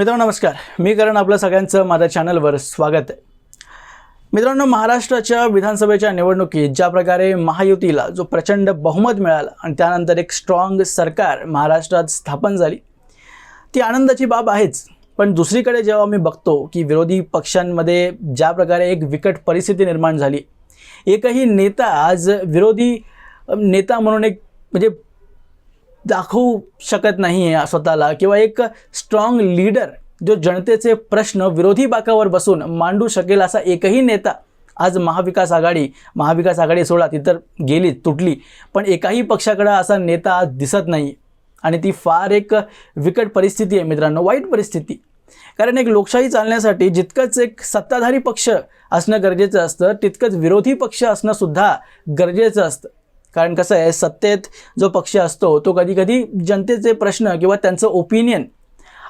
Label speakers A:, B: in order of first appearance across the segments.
A: मित्रांनो नमस्कार. मी करण आपलं सगळ्यांचं माझ्या चॅनलवर स्वागत आहे. मित्रांनो महाराष्ट्राच्या विधानसभेच्या निवडणुकीत ज्या प्रकारे महायुतीला जो प्रचंड बहुमत मिळाला आणि त्यानंतर एक स्ट्रॉंग सरकार महाराष्ट्रात स्थापन झाली ती आनंदाची बाब आहेच. पण दुसरीकडे जेव्हा मी बघतो की विरोधी पक्षांमध्ये ज्या प्रकारे एक विकट परिस्थिती निर्माण झाली एकही नेता आज विरोधी नेता म्हणून एक म्हणजे दाखवू शकत नाही आहे स्वतःला. किंवा एक स्ट्रॉंग लीडर जो जनतेचे प्रश्न विरोधी बाकावर बसून मांडू शकेल असा एकही नेता आज महाविकास आघाडी महाविकास आघाडी सोडा ती तर गेली तुटली. पण एकाही पक्षाकडं असा नेता आज दिसत नाही. आणि ती फार एक विकट परिस्थिती आहे मित्रांनो वाईट परिस्थिती. कारण एक लोकशाही चालण्यासाठी जितकंच एक सत्ताधारी पक्ष असणं गरजेचं असतं तितकंच विरोधी पक्ष असणं सुद्धा गरजेचं असतं. कारण कसं आहे सत्तेत जो पक्ष असतो तो कधीकधी जनतेचे प्रश्न किंवा त्यांचं ओपिनियन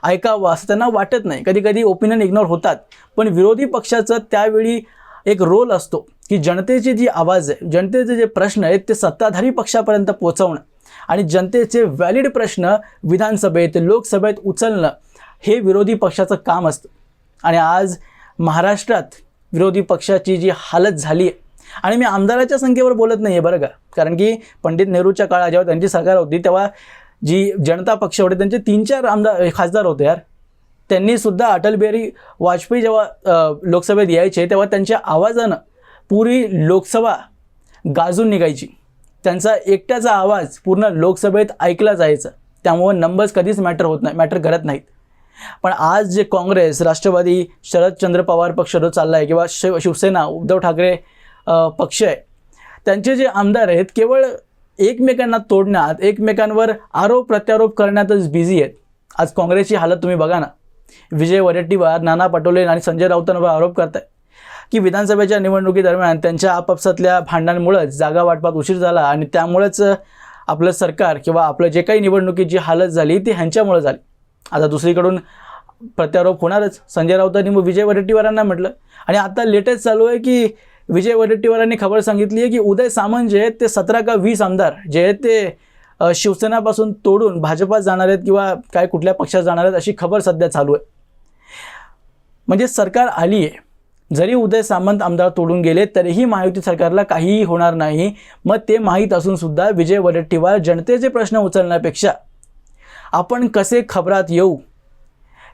A: ऐकावं असं त्यांना वाटत नाही. कधी कधी ओपिनियन इग्नोर होतात. पण विरोधी पक्षाचं त्यावेळी एक रोल असतो की जनतेची जी आवाज आहे जनतेचे जे प्रश्न आहेत ते सत्ताधारी पक्षापर्यंत पोचवणं आणि जनतेचे व्हॅलिड प्रश्न विधानसभेत लोकसभेत उचलणं हे विरोधी पक्षाचं काम असतं. आणि आज महाराष्ट्रात विरोधी पक्षाची जी हालत झाली आहे आणि मी आमदाराच्या संख्येवर बोलत नाही आहे बरं का. कारण की पंडित नेहरूच्या काळात जेव्हा त्यांची सरकार होती तेव्हा जी जनता पक्ष होते त्यांचे तीन चार आमदार खासदार होते यार. त्यांनीसुद्धा अटल बिहारी वाजपेयी जेव्हा लोकसभेत यायचे तेव्हा त्यांच्या आवाजानं पुरी लोकसभा गाजून निघायची. त्यांचा एकट्याचा आवाज पूर्ण लोकसभेत ऐकला जायचा. त्यामुळं नंबर्स कधीच मॅटर होत नाही मॅटर करत नाहीत. पण आज जे काँग्रेस राष्ट्रवादी शरदचंद्र पवार पक्ष जो चालला आहे किंवा शिव शिवसेना उद्धव ठाकरे पक्ष आहे. त्यांचे जे आमदार आहेत केवळ एकमेकांना तोडण्यात एकमेकांवर आरोप प्रत्यारोप करण्यातच बिझी आहेत. आज काँग्रेसची हालत तुम्ही बघा ना. विजय वडेट्टीवार नाना पटोले आणि संजय राऊतांवर आरोप करताय की विधानसभेच्या निवडणुकीदरम्यान त्यांच्या आपापसातल्या भांडणांमुळेच जागा वाटपात उशीर झाला आणि त्यामुळेच आपलं सरकार किंवा आपलं जे काही निवडणुकीची हालत झाली ती ह्यांच्यामुळे झाली. आता दुसरीकडून प्रत्यारोप होणारच. संजय राऊतांनी मग विजय वडेट्टीवारांना म्हटलं. आणि आता लेटेस्ट चालू आहे की विजय वडेट्टीवारांनी खबर सांगितली आहे की उदय सामंत जे आहेत ते सतरा का वीस आमदार जे आहेत ते शिवसेनापासून तोडून भाजपात जाणार आहेत किंवा काय कुठल्या पक्षात जाणार आहेत अशी खबर सध्या चालू आहे. म्हणजे सरकार आली आहे जरी उदय सामंत आमदार तोडून गेले तरीही महायुती सरकारला काहीही होणार नाही. मग ते माहीत असून सुद्धा विजय वडेट्टीवार जनतेचे प्रश्न उचलण्यापेक्षा आपण कसे खबरात येऊ?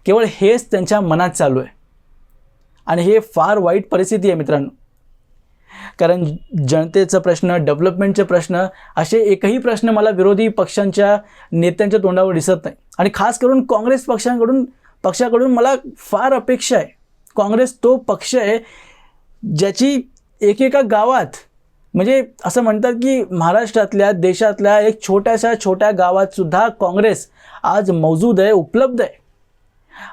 A: केवळ हेच त्यांच्या मनात चालू आहे. आणि हे फार वाईट परिस्थिती आहे मित्रांनो. कारण जनतेचा प्रश्न डेव्हलपमेंटचे प्रश्न असे एकही प्रश्न मला विरोधी पक्षांच्या नेत्यांच्या तोंडावर दिसत नाही. आणि खास करून काँग्रेस पक्षांकडून पक्षाकडून मला फार अपेक्षा आहे. काँग्रेस तो पक्ष आहे ज्याची एकेका गावात म्हणजे असं म्हणतात की महाराष्ट्रातल्या देशातल्या एक छोट्याशा छोट्या गावातसुद्धा काँग्रेस आज मौजूद आहे उपलब्ध आहे.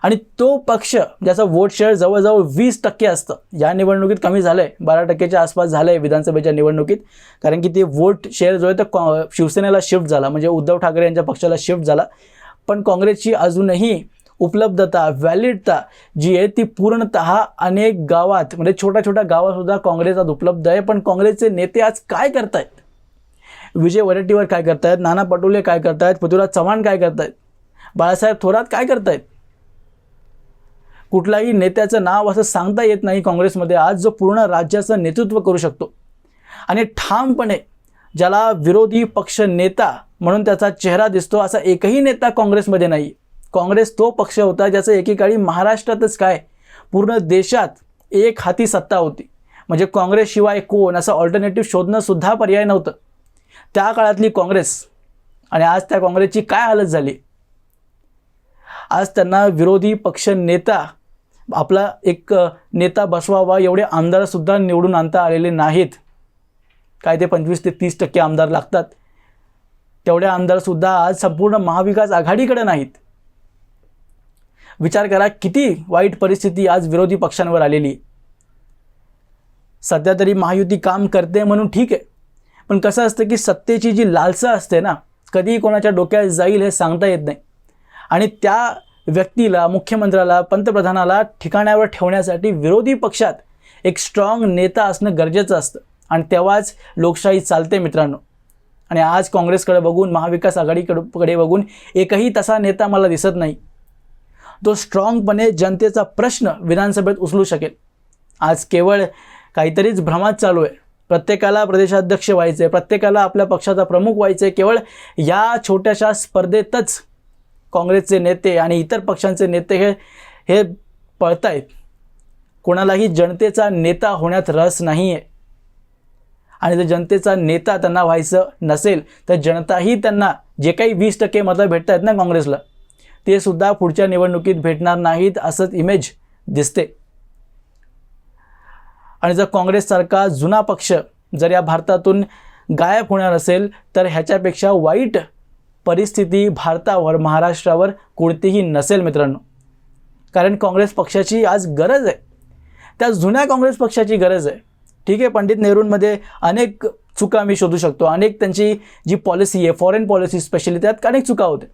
A: आणि तो पक्ष ज्याचं वोट शेअर जवळजवळ वीस टक्के असतं या निवडणुकीत कमी झालं आहे बारा टक्क्याच्या आसपास झालं आहे विधानसभेच्या निवडणुकीत. कारण की ते वोट शेअर जो आहे तो कॉ शिवसेनेला शिफ्ट झाला. म्हणजे उद्धव ठाकरे यांच्या पक्षाला शिफ्ट झाला. पण काँग्रेसची अजूनही उपलब्धता व्हॅलिडता जी आहे ती पूर्णत अनेक गावात म्हणजे छोट्या छोट्या गावातसुद्धा काँग्रेस आज उपलब्ध आहे. पण काँग्रेसचे नेते आज काय करतायत? विजय वडेट्टीवार काय करतायत? नाना पटोले काय करतायत? पृथ्वीराज चव्हाण काय करतायत? बाळासाहेब थोरात काय करतायत? कुठलाही नेत्याचं नाव असं सांगता येत नाही काँग्रेसमध्ये आज जो पूर्ण राज्याचं नेतृत्व करू शकतो. आणि ठामपणे ज्याला विरोधी पक्ष नेता म्हणून त्याचा चेहरा दिसतो असा एकही नेता काँग्रेसमध्ये नाही. काँग्रेस तो पक्ष होता ज्याचं एकेकाळी महाराष्ट्रातच काय पूर्ण देशात एक हाती सत्ता होती. म्हणजे काँग्रेसशिवाय कोण असं ऑल्टरनेटिव्ह शोधणंसुद्धा पर्याय नव्हतं. त्या काळातली काँग्रेस आणि आज त्या काँग्रेसची काय हालत झाली? आज त्यांना विरोधी पक्ष नेता आपला एक नेता बसवावा एवढे आमदारसुद्धा निवडून आणता आलेले नाहीत. काय ते पंचवीस ते तीस टक्के आमदार लागतात. तेवढे आमदारसुद्धा आज संपूर्ण महाविकास आघाडीकडे नाहीत. विचार करा किती वाईट परिस्थिती आज विरोधी पक्षांवर आलेली. आहे. सध्या तरी महायुती काम करते म्हणून ठीक आहे. पण कसं असतं की सत्तेची जी लालसा असते ना कधीही कोणाच्या डोक्यात जाईल हे सांगता येत नाही. आणि त्या व्यक्तीला मुख्यमंत्र्याला पंतप्रधानाला ठिकाणावर ठेवण्यासाठी विरोधी पक्षात एक स्ट्रॉंग नेता असणं गरजेचं असतं. आणि तेव्हाच लोकशाही चालते मित्रांनो. आणि आज काँग्रेसकडे बघून महाविकास आघाडीकडकडे बघून एकही तसा नेता मला दिसत नाही. तो स्ट्रॉंगपणे जनतेचा प्रश्न विधानसभेत उचलू शकेल. आज केवळ काहीतरीच भ्रमात चालू आहे. प्रत्येकाला प्रदेशाध्यक्ष व्हायचं आहे प्रत्येकाला आपल्या पक्षाचा प्रमुख व्हायचं आहे केवळ या छोट्याशा स्पर्धेतच काँग्रेसचे नेते आणि इतर पक्षांचे नेते हे हे पळत आहेत कोणालाही जनतेचा नेता होण्यात रस नाही आहे आणि जर जनतेचा नेता त्यांना व्हायचं नसेल तर जनताही त्यांना जे काही वीस टक्के मतं भेटत आहेत ना काँग्रेसला ते सुद्धा पुढच्या निवडणुकीत भेटणार नाहीत असंच इमेज दिसते. आणि जर काँग्रेससारखा जुना पक्ष जर या भारतातून गायब होणार असेल तर ह्याच्यापेक्षा वाईट परिस्थिती भारतावर महाराष्ट्रावर कोणतीही नसेल मित्रांनो. कारण काँग्रेस पक्षाची आज गरज आहे. त्या जुन्या काँग्रेस पक्षाची गरज आहे. ठीक आहे पंडित नेहरूंमध्ये अनेक चुका मी शोधू शकतो. अनेक त्यांची जी पॉलिसी आहे फॉरेन पॉलिसी स्पेशली त्यात अनेक चुका होते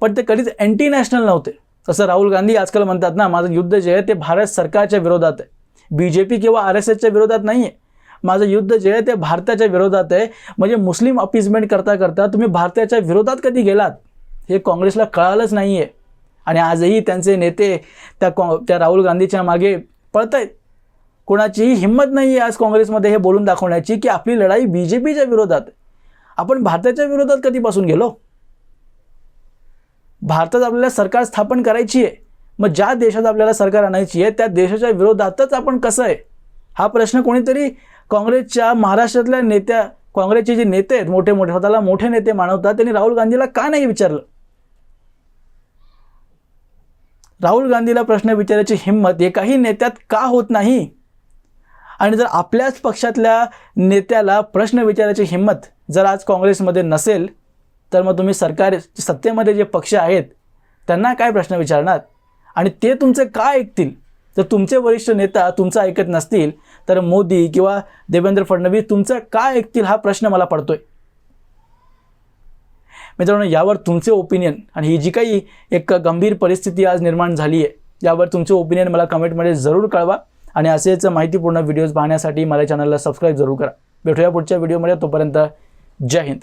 A: पण ते कधीच अँटी नॅशनल नव्हते. तसं राहुल गांधी आजकाल म्हणतात ना माझं युद्ध जे आहे ते भारत सरकारच्या विरोधात आहे. बी जे पी किंवा आर एस एसच्या विरोधात नाही आहे माझं युद्ध जे आहे ते भारताच्या विरोधात आहे. म्हणजे मुस्लिम अपीजमेंट करता करता तुम्ही भारताच्या विरोधात कधी गेलात? हे काँग्रेसला कळालंच नाही आहे आणि आजही त्यांचे नेते त्या कॉ त्या राहुल गांधीच्या मागे पळत आहेत कोणाचीही हिंमत नाही आहे आज काँग्रेसमध्ये हे बोलून दाखवण्याची की आपली लढाई बी जे पीच्या विरोधात आपण भारताच्या विरोधात कधीपासून गेलो? भारतात आपल्याला सरकार स्थापन करायची आहे. मग ज्या देशात आपल्याला सरकार आणायची आहे त्या देशाच्या विरोधातच आपण कसं आहे? हा प्रश्न कोणीतरी काँग्रेसच्या महाराष्ट्रातल्या नेत्या काँग्रेसचे जे नेते आहेत मोठे मोठे स्वतःला मोठे नेते मानवतात त्यांनी राहुल गांधीला का नाही विचारलं? राहुल गांधीला प्रश्न विचारायची हिंमत एकाही नेत्यात का होत नाही? आणि जर आपल्याच पक्षातल्या नेत्याला प्रश्न विचारायची हिंमत जर आज काँग्रेसमध्ये नसेल तर मग तुम्ही सरकार सत्तेमध्ये जे पक्ष आहेत त्यांना काय प्रश्न विचारणार? आणि ते तुमचे का ऐकतील? जर तुमचे वरिष्ठ नेता तुमचं ऐकत नसतील तर मोदी किंवा देवेंद्र फडणवीस तुमचं काय ऐकतील हा प्रश्न मला पडतोय. मित्रांनो यावर तुमचे ओपिनियन आणि ही जी काही एक गंभीर परिस्थिती आज निर्माण झाली आहे यावर तुमचे ओपिनियन मला कमेंटमध्ये जरूर कळवा आणि असेच माहितीपूर्ण व्हिडिओज पाहण्यासाठी मला चॅनलला सबस्क्राईब जरूर करा. भेटूया पुढच्या व्हिडिओमध्ये तोपर्यंत जय हिंद.